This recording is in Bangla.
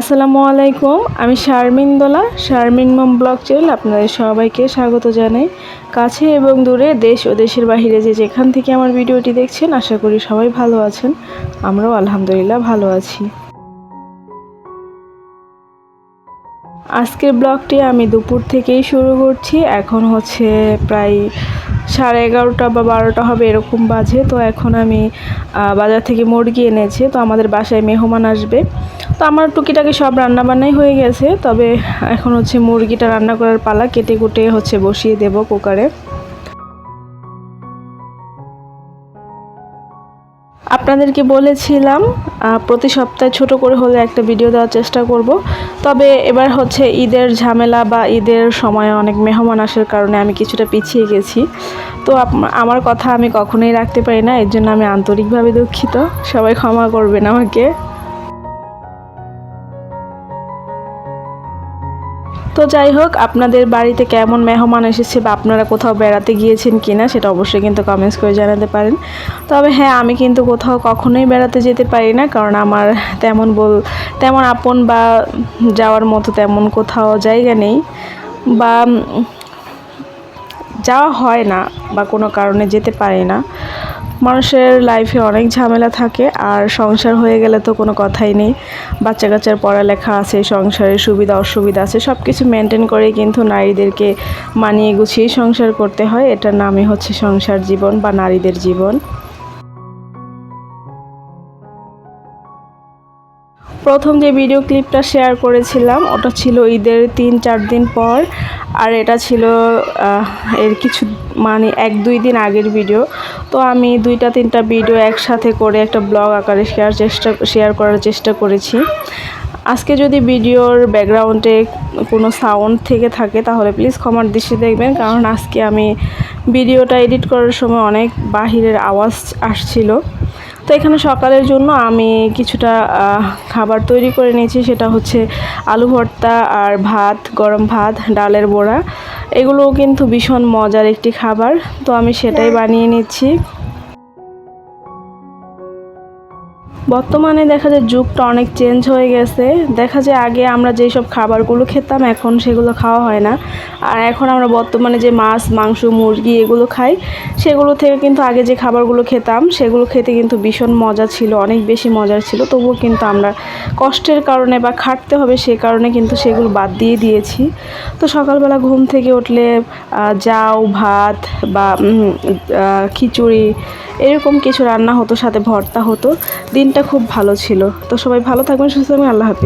আসসালামু আলাইকুম, আমি শারমিন দোলা, শারমিন মম ব্লগ চ্যানেল আপনাদের সবাইকে স্বাগত জানাই। কাছে এবং দূরে দেশ ও দেশের বাহিরে যে যেখান থেকে আমার ভিডিওটি দেখছেন, আশা করি সবাই ভালো আছেন। আমরাও আলহামদুলিল্লাহ ভালো আছি। আজকের ব্লগটি আমি দুপুর থেকেই শুরু করছি। এখন হচ্ছে প্রায় সাড়ে এগারোটা বা বারোটা হবে এরকম বাজে। তো এখন আমি বাজার থেকে মুরগি এনেছি। তো আমাদের বাসায় মেহমান আসবে। তো আমার টুকিটাকি সব রান্না বান্নাই হয়ে গেছে। তবে এখন হচ্ছে মুরগিটা রান্না করার পালা। কেটে কুটে হচ্ছে বসিয়ে দেব কুকারে। আপনাদেরকে বলেছিলাম প্রতি সপ্তাহে ছোট করে হলে একটা ভিডিও দেওয়ার চেষ্টা করব। তবে এবার হচ্ছে ঈদের ঝামেলা বা ঈদের সময় অনেক মেহমান আসার কারণে আমি কিছুটা পিছিয়ে গেছি। তো আমার কথা আমি কখনোই রাখতে পারি না, এর জন্য আমি আন্তরিকভাবে দুঃখিত। সবাই ক্ষমা করবেন আমাকে। তো যাই হোক, আপনাদের বাড়িতে কেমন মেহমান এসেছে বা আপনারা কোথাও বেড়াতে গিয়েছেন কি না সেটা অবশ্যই কিন্তু কমেন্টস করে জানাতে পারেন। তবে হ্যাঁ আমি কিন্তু কোথাও কখনোই বেড়াতে যেতে পারি না, কারণ আমার তেমন বল, তেমন আপন বা যাওয়ার মতো তেমন কোথাও জায়গা নেই বা যাওয়া হয় না বা কোনো কারণে যেতে পারি না। মানুষের লাইফে অনেক ঝামেলা থাকে, আর সংসার হয়ে গেলে তো কোনো কথাই নেই। বাচ্চা কাচ্চার পড়ালেখা আছে, সংসারের সুবিধা, অসুবিধা আছে সব কিছু মেনটেন করে কিন্তু নারীদেরকে মানিয়ে গুছিয়ে সংসার করতে হয়। এটার নামই হচ্ছে সংসার জীবন বা নারীদের জীবন। প্রথম যে ভিডিও ক্লিপটা শেয়ার করেছিলাম, ওটা ছিল ঈদের তিন, চার দিন পর। আর এটা ছিল এর কিছু মানে এক, দুই দিন আগের ভিডিও তো আমি দুইটা, তিনটা ভিডিও একসাথে করে একটা ব্লগ আকারে শেয়ার চেষ্টা শেয়ার করার চেষ্টা করেছি। আজকে যদি ভিডিওর ব্যাকগ্রাউন্ডে কোনো সাউন্ড থেকে থাকে, তাহলে প্লিজ ক্ষমার দৃষ্টি দেখবেন। কারণ আজকে আমি ভিডিওটা এডিট করার সময় অনেক বাহিরের আওয়াজ আসছিল। তো এখানে সকালের জন্য আমি কিছুটা খাবার তৈরি করে নিয়েছি। সেটা হচ্ছে আলু ভর্তা আর ভাত, গরম ভাত, ডালের বড়া। এগুলোও কিন্তু ভীষণ মজার একটি খাবার। তো আমি সেটাই বানিয়ে নিচ্ছি। বর্তমানে দেখা যায় যুগটা অনেক চেঞ্জ হয়ে গেছে। দেখা যায় আগে আমরা যেই সব খাবারগুলো খেতাম, এখন সেগুলো খাওয়া হয় না। আর এখন আমরা বর্তমানে যে মাছ, মাংস, মুরগি এগুলো খাই, সেগুলো থেকে কিন্তু আগে যে খাবারগুলো খেতাম, সেগুলো খেতে কিন্তু ভীষণ মজা ছিল, অনেক বেশি মজার ছিল। তবুও কিন্তু আমরা কষ্টের কারণে বা খাটতে হবে সে কারণে কিন্তু সেগুলো বাদ দিয়ে দিয়েছি। তো সকালবেলা ঘুম থেকে উঠলে জাউ ভাত বা খিচুড়ি এরকম কিছু রান্না হতো, সাথে ভর্তা হতো। দিনটা খুব ভালো ছিল। তো সবাই ভালো থাকবেন, সুস্থ থাকবেন, আল্লাহ হাফিজ।